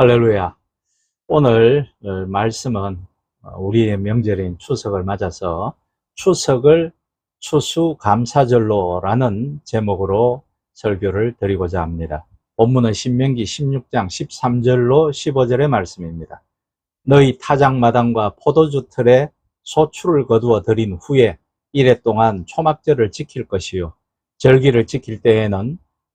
할렐루야. 오늘 어, 말씀은 어, 우리의 명절인 추석을 맞아서 추석을 추수감사절로라는 제목으로 설교를 드리고자 합니다. 본문은 신명기 16장 13절로 15절의 말씀입니다. 너희 타작마당과 포도주 틀에 소출을 거두어 드린 후에 이래 동안 초막절을 지킬 것이요. 절기를 지킬 때에는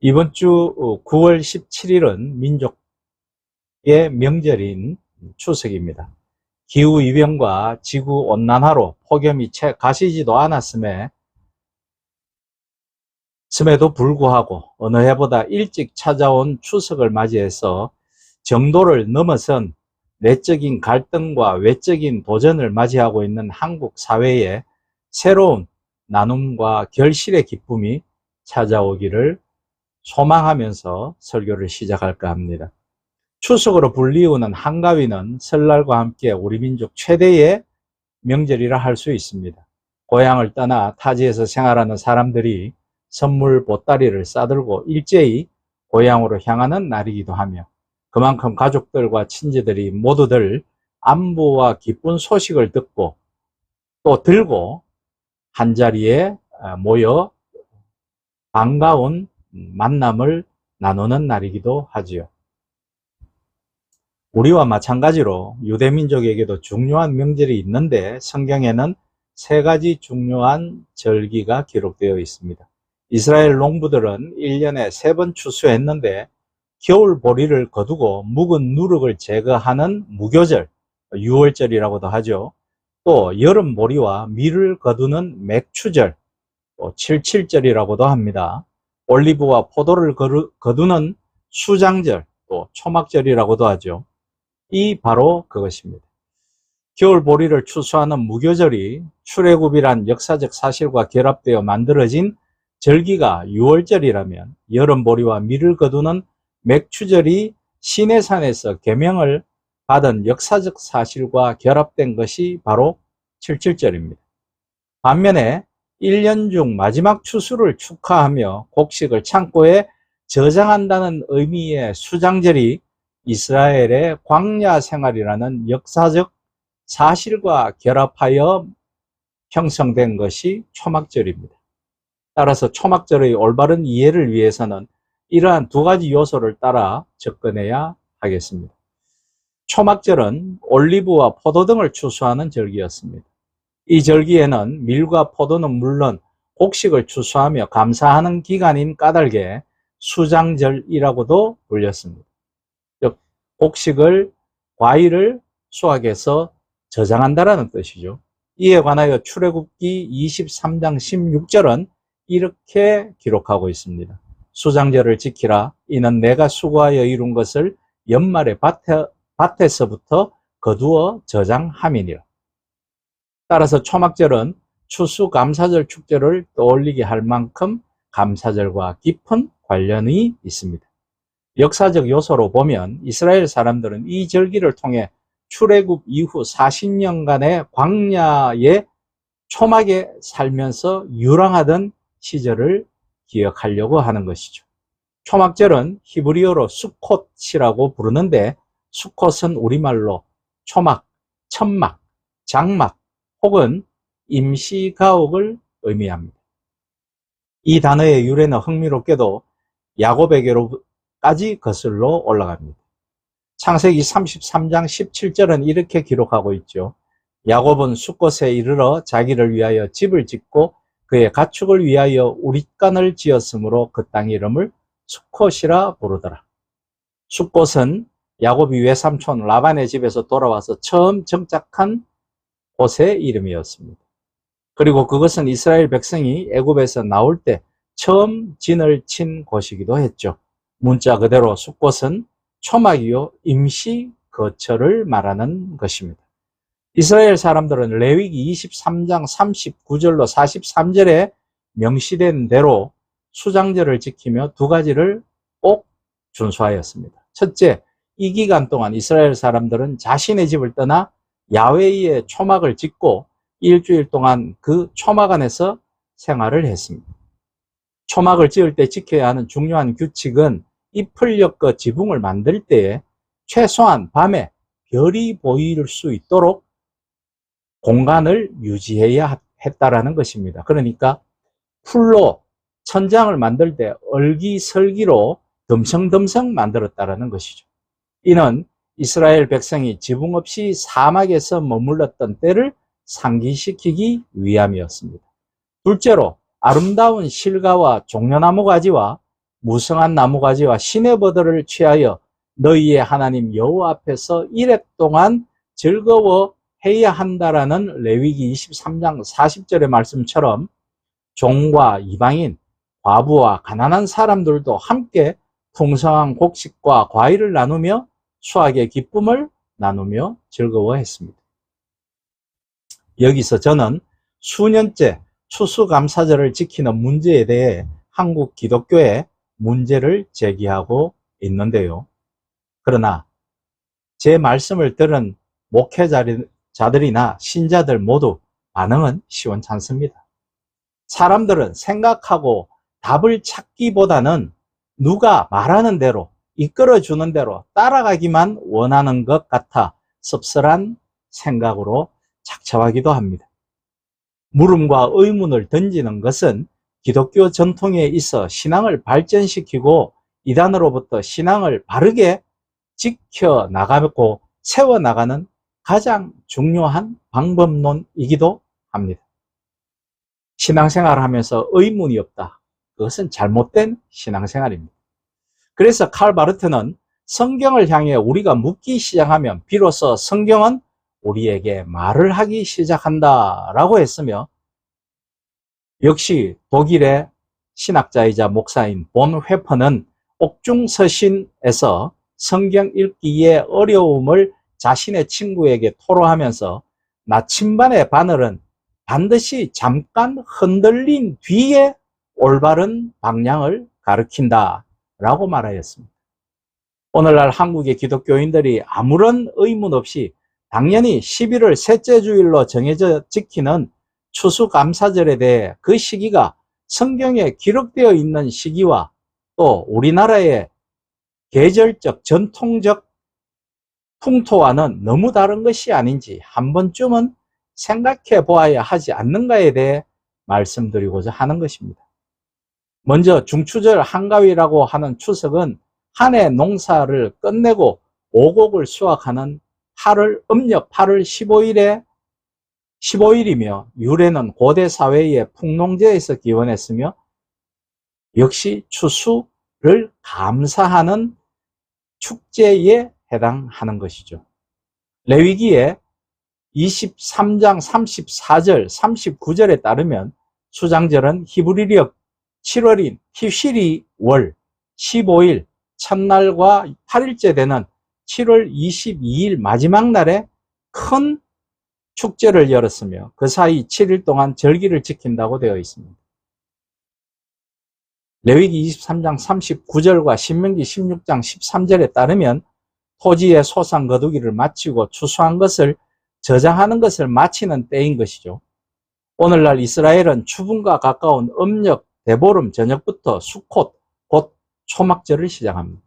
이번 주 9월 17일은 민족의 명절인 추석입니다. 기후 이변과 지구 온난화로 폭염이 채 가시지도 않았음에 씀에도 불구하고 어느 해보다 일찍 찾아온 추석을 맞이해서 정도를 넘어선 내적인 갈등과 외적인 도전을 맞이하고 있는 한국 사회에 새로운 나눔과 결실의 기쁨이 찾아오기를 소망하면서 설교를 시작할까 합니다. 추석으로 불리우는 한가위는 설날과 함께 우리 민족 최대의 명절이라 할 수 있습니다. 고향을 떠나 타지에서 생활하는 사람들이 선물 보따리를 싸들고 일제히 고향으로 향하는 날이기도 하며 그만큼 가족들과 친지들이 모두들 안부와 기쁜 소식을 듣고 또 들고 한자리에 모여 반가운 만남을 나누는 날이기도 하지요. 우리와 마찬가지로 유대민족에게도 중요한 명절이 있는데 성경에는 세 가지 중요한 절기가 기록되어 있습니다. 이스라엘 농부들은 1년에 세 번 추수했는데 겨울 보리를 거두고 묵은 누룩을 제거하는 무교절, 6월절이라고도 하죠. 또 여름 보리와 밀을 거두는 맥추절, 또 77절이라고도 합니다. 올리브와 포도를 거두는 수장절, 또 초막절이라고도 하죠. 이 바로 그것입니다. 겨울 보리를 추수하는 무교절이 출애굽이란 역사적 사실과 결합되어 만들어진 절기가 6월절이라면 여름 보리와 밀을 거두는 맥추절이 시내산에서 계명을 받은 역사적 사실과 결합된 것이 바로 77절입니다. 반면에 1년 중 마지막 추수를 축하하며 곡식을 창고에 저장한다는 의미의 수장절이 이스라엘의 광야 생활이라는 역사적 사실과 결합하여 형성된 것이 초막절입니다. 따라서 초막절의 올바른 이해를 위해서는 이러한 두 가지 요소를 따라 접근해야 하겠습니다. 초막절은 올리브와 포도 등을 추수하는 절기였습니다. 이 절기에는 밀과 포도는 물론 곡식을 추수하며 감사하는 기간인 까닭에 수장절이라고도 불렸습니다. 즉 곡식을 과일을 수확해서 저장한다라는 뜻이죠. 이에 관하여 출애굽기 23장 16절은 이렇게 기록하고 있습니다. 수장절을 지키라. 이는 내가 수고하여 이룬 것을 연말에 밭에, 밭에서부터 거두어 저장함이니라. 따라서 초막절은 추수감사절 축제를 떠올리게 할 만큼 감사절과 깊은 관련이 있습니다. 역사적 요소로 보면 이스라엘 사람들은 이 절기를 통해 출애굽 이후 40년간의 광야의 초막에 살면서 유랑하던 시절을 기억하려고 하는 것이죠. 초막절은 히브리어로 수콧이라고 부르는데 수콧은 우리말로 초막, 천막, 장막, 혹은 임시가옥을 의미합니다. 이 단어의 유래는 흥미롭게도 야곱에게로까지 거슬러 올라갑니다. 창세기 33장 17절은 이렇게 기록하고 있죠. 야곱은 수꽃에 이르러 자기를 위하여 집을 짓고 그의 가축을 위하여 우릿간을 지었으므로 그땅 이름을 수꽃이라 부르더라. 수꽃은 야곱이 외삼촌 라반의 집에서 돌아와서 처음 정착한 곳의 이름이었습니다. 그리고 그것은 이스라엘 백성이 애굽에서 나올 때 처음 진을 친 곳이기도 했죠. 문자 그대로 숫곳은 초막이요 임시 거처를 말하는 것입니다. 이스라엘 사람들은 레위기 23장 39절로 43절에 명시된 대로 수장절을 지키며 두 가지를 꼭 준수하였습니다. 첫째, 이 기간 동안 이스라엘 사람들은 자신의 집을 떠나 야외의 초막을 짓고 일주일 동안 그 초막 안에서 생활을 했습니다. 초막을 지을 때 지켜야 하는 중요한 규칙은 잎을 엮어 지붕을 만들 때에 최소한 밤에 별이 보일 수 있도록 공간을 유지해야 했다라는 것입니다. 그러니까 풀로 천장을 만들 때 얼기설기로 덤성덤성 만들었다라는 것이죠. 이는 이스라엘 백성이 지붕 없이 사막에서 머물렀던 때를 상기시키기 위함이었습니다. 둘째로 아름다운 실과와 종려나무 가지와 무성한 나무 가지와 시내버들을 취하여 너희의 하나님 여호와 앞에서 이래 동안 즐거워 해야 한다라는 레위기 23장 40절의 말씀처럼 종과 이방인, 과부와 가난한 사람들도 함께 풍성한 곡식과 과일을 나누며 수학의 기쁨을 나누며 즐거워했습니다. 여기서 저는 수년째 추수감사절을 지키는 문제에 대해 한국 기독교의 문제를 제기하고 있는데요. 그러나 제 말씀을 들은 목회자들이나 신자들 모두 반응은 시원찮습니다. 사람들은 생각하고 답을 찾기보다는 누가 말하는 대로 이끌어주는 대로 따라가기만 원하는 것 같아 씁쓸한 생각으로 착잡하기도 합니다. 물음과 의문을 던지는 것은 기독교 전통에 있어 신앙을 발전시키고 이단으로부터 신앙을 바르게 지켜 나가고 세워 나가는 가장 중요한 방법론이기도 합니다. 신앙생활을 하면서 의문이 없다. 그것은 잘못된 신앙생활입니다. 그래서 칼 바르트는 성경을 향해 우리가 묻기 시작하면 비로소 성경은 우리에게 말을 하기 시작한다라고 했으며 역시 독일의 신학자이자 목사인 본 회퍼는 옥중서신에서 성경 읽기의 어려움을 자신의 친구에게 토로하면서 나침반의 바늘은 반드시 잠깐 흔들린 뒤에 올바른 방향을 가르킨다 라고 말하였습니다. 오늘날 한국의 기독교인들이 아무런 의문 없이 당연히 11월 셋째 주일로 정해져 지키는 추수감사절에 대해 그 시기가 성경에 기록되어 있는 시기와 또 우리나라의 계절적 전통적 풍토와는 너무 다른 것이 아닌지 한 번쯤은 생각해 보아야 하지 않는가에 대해 말씀드리고자 하는 것입니다. 먼저 중추절 한가위라고 하는 추석은 한 해 농사를 끝내고 오곡을 수확하는 8월 음력 8월 15일에 15일이며 유래는 고대 사회의 풍농제에서 기원했으며 역시 추수를 감사하는 축제에 해당하는 것이죠. 레위기에 23장 34절, 39절에 따르면 수장절은 히브리력 7월인 히시리 월 15일 첫날과 8일째 되는 7월 22일 마지막 날에 큰 축제를 열었으며 그 사이 7일 동안 절기를 지킨다고 되어 있습니다. 레위기 23장 39절과 신명기 16장 13절에 따르면 토지의 소상 거두기를 마치고 추수한 것을 저장하는 것을 마치는 때인 것이죠. 오늘날 이스라엘은 추분과 가까운 음력 대보름 저녁부터 수콧, 곧 초막절을 시작합니다.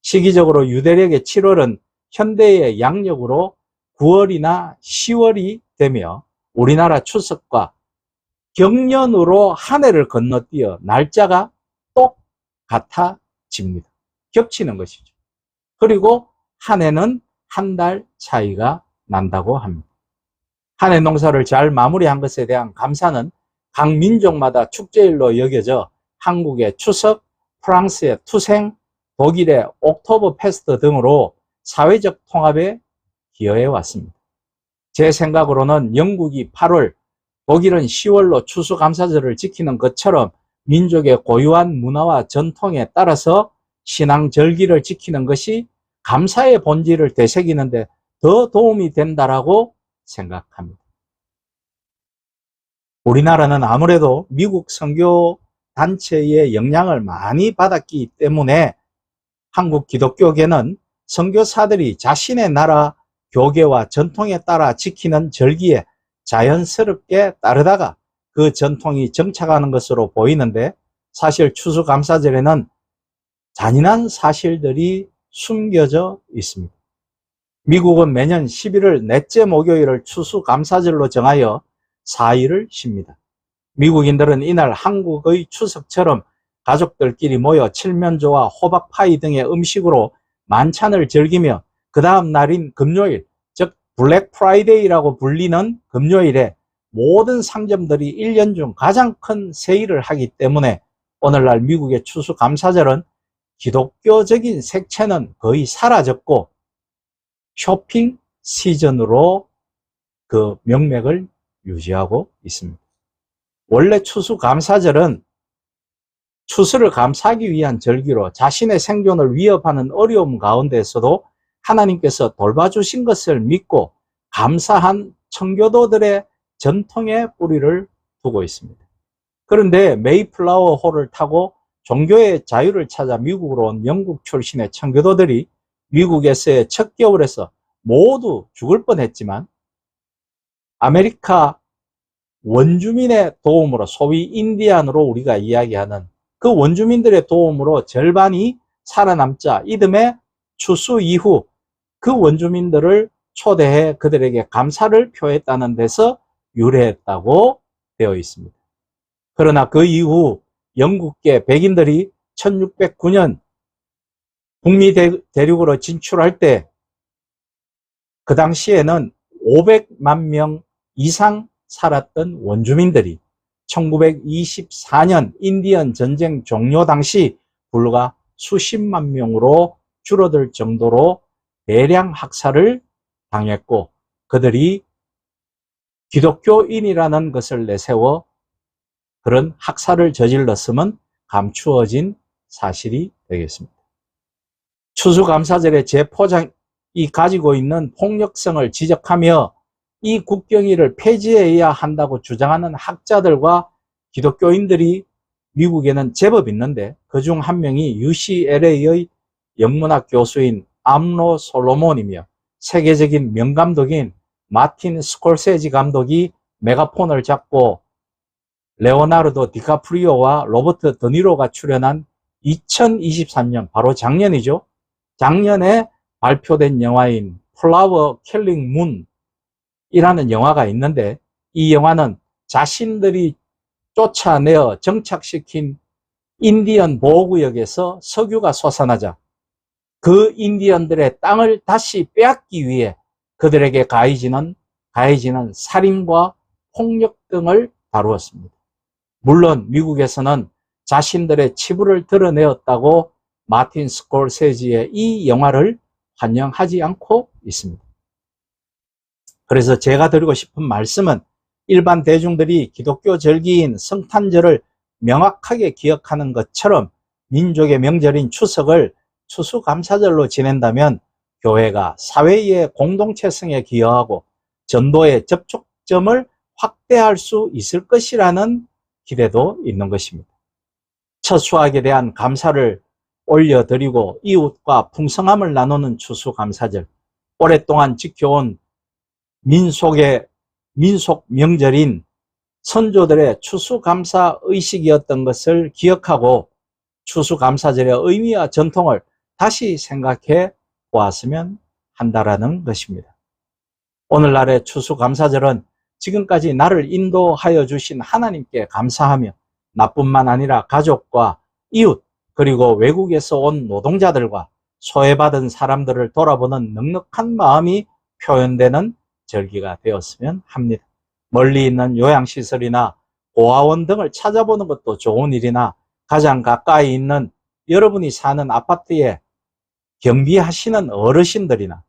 시기적으로 유대력의 7월은 현대의 양력으로 9월이나 10월이 되며 우리나라 추석과 경년으로 한 해를 건너뛰어 날짜가 똑같아집니다. 겹치는 것이죠. 그리고 한 해는 한 달 차이가 난다고 합니다. 한 해 농사를 잘 마무리한 것에 대한 감사는 각 민족마다 축제일로 여겨져 한국의 추석, 프랑스의 투생, 독일의 옥토버 페스트 등으로 사회적 통합에 기여해 왔습니다. 제 생각으로는 영국이 8월, 독일은 10월로 추수감사절을 지키는 것처럼 민족의 고유한 문화와 전통에 따라서 신앙 절기를 지키는 것이 감사의 본질을 되새기는데 더 도움이 된다라고 생각합니다. 우리나라는 아무래도 미국 선교 단체의 영향을 많이 받았기 때문에 한국 기독교계는 선교사들이 자신의 나라 교계와 전통에 따라 지키는 절기에 자연스럽게 따르다가 그 전통이 정착하는 것으로 보이는데 사실 추수감사절에는 잔인한 사실들이 숨겨져 있습니다. 미국은 매년 11월 넷째 목요일을 추수감사절로 정하여 4일을 쉽니다. 미국인들은 이날 한국의 추석처럼 가족들끼리 모여 칠면조와 호박파이 등의 음식으로 만찬을 즐기며 그 다음 날인 금요일, 즉 블랙 프라이데이라고 불리는 금요일에 모든 상점들이 1년 중 가장 큰 세일을 하기 때문에 오늘날 미국의 추수감사절은 기독교적인 색채는 거의 사라졌고 쇼핑 시즌으로 그 명맥을 유지하고 있습니다. 원래 추수감사절은 추수를 감사하기 위한 절기로 자신의 생존을 위협하는 어려움 가운데서도 하나님께서 돌봐주신 것을 믿고 감사한 청교도들의 전통의 뿌리를 두고 있습니다. 그런데 메이플라워 호를 타고 종교의 자유를 찾아 미국으로 온 영국 출신의 청교도들이 미국에서의 첫 겨울에서 모두 죽을 뻔했지만 아메리카 원주민의 도움으로 소위 인디안으로 우리가 이야기하는 그 원주민들의 도움으로 절반이 살아남자 이듬해 추수 이후 그 원주민들을 초대해 그들에게 감사를 표했다는 데서 유래했다고 되어 있습니다. 그러나 그 이후 영국계 백인들이 1609년 북미 대륙으로 진출할 때 그 당시에는 500만 명 이상 살았던 원주민들이 1924년 인디언 전쟁 종료 당시 불과 수십만 명으로 줄어들 정도로 대량 학살을 당했고 그들이 기독교인이라는 것을 내세워 그런 학살을 저질렀음은 감추어진 사실이 되겠습니다. 추수감사절의 재포장이 가지고 있는 폭력성을 지적하며 이 국경일을 폐지해야 한다고 주장하는 학자들과 기독교인들이 미국에는 제법 있는데 그중 한 명이 UCLA의 영문학 교수인 암로 솔로몬이며 세계적인 명감독인 마틴 스콜세지 감독이 메가폰을 잡고 레오나르도 디카프리오와 로버트 드니로가 출연한 2023년 바로 작년이죠. 작년에 발표된 영화인 플라워 킬링 문 이라는 영화가 있는데 이 영화는 자신들이 쫓아내어 정착시킨 인디언 보호구역에서 석유가 솟아나자 그 인디언들의 땅을 다시 빼앗기 위해 그들에게 가해지는, 가해지는 살인과 폭력 등을 다루었습니다. 물론 미국에서는 자신들의 치부를 드러내었다고 마틴 스콜세지의 이 영화를 환영하지 않고 있습니다. 그래서 제가 드리고 싶은 말씀은 일반 대중들이 기독교 절기인 성탄절을 명확하게 기억하는 것처럼 민족의 명절인 추석을 추수감사절로 지낸다면 교회가 사회의 공동체성에 기여하고 전도의 접촉점을 확대할 수 있을 것이라는 기대도 있는 것입니다. 첫 수확에 대한 감사를 올려드리고 이웃과 풍성함을 나누는 추수감사절, 오랫동안 지켜온 민속의 민속 명절인 선조들의 추수감사 의식이었던 것을 기억하고 추수감사절의 의미와 전통을 다시 생각해 보았으면 한다라는 것입니다. 오늘날의 추수감사절은 지금까지 나를 인도하여 주신 하나님께 감사하며 나뿐만 아니라 가족과 이웃 그리고 외국에서 온 노동자들과 소외받은 사람들을 돌아보는 넉넉한 마음이 표현되는 절기가 되었으면 합니다. 멀리 있는 요양시설이나 고아원 등을 찾아보는 것도 좋은 일이나 가장 가까이 있는 여러분이 사는 아파트에 경비하시는 어르신들이나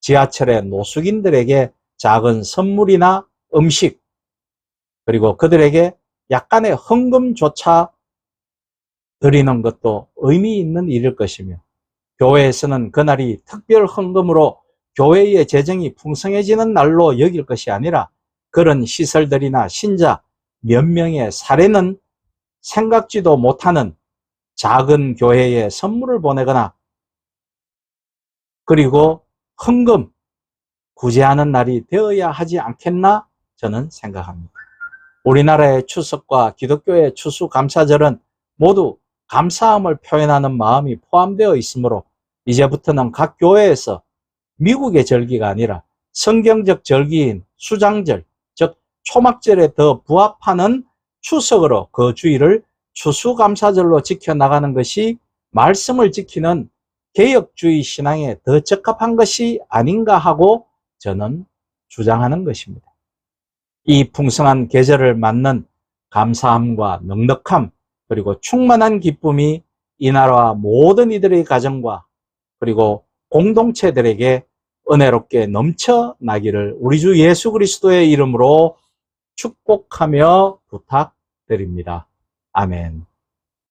지하철의 노숙인들에게 작은 선물이나 음식 그리고 그들에게 약간의 헌금조차 드리는 것도 의미 있는 일일 것이며 교회에서는 그날이 특별 헌금으로 교회의 재정이 풍성해지는 날로 여길 것이 아니라 그런 시설들이나 신자 몇 명의 사례는 생각지도 못하는 작은 교회에 선물을 보내거나 그리고 헌금 구제하는 날이 되어야 하지 않겠나 저는 생각합니다. 우리나라의 추석과 기독교의 추수감사절은 모두 감사함을 표현하는 마음이 포함되어 있으므로 이제부터는 각 교회에서 미국의 절기가 아니라 성경적 절기인 수장절, 즉 초막절에 더 부합하는 추석으로 그 주일을 추수감사절로 지켜나가는 것이 말씀을 지키는 개혁주의 신앙에 더 적합한 것이 아닌가 하고 저는 주장하는 것입니다. 이 풍성한 계절을 맞는 감사함과 넉넉함 그리고 충만한 기쁨이 이 나라와 모든 이들의 가정과 그리고 공동체들에게 은혜롭게 넘쳐나기를 우리 주 예수 그리스도의 이름으로 축복하며 부탁드립니다. 아멘.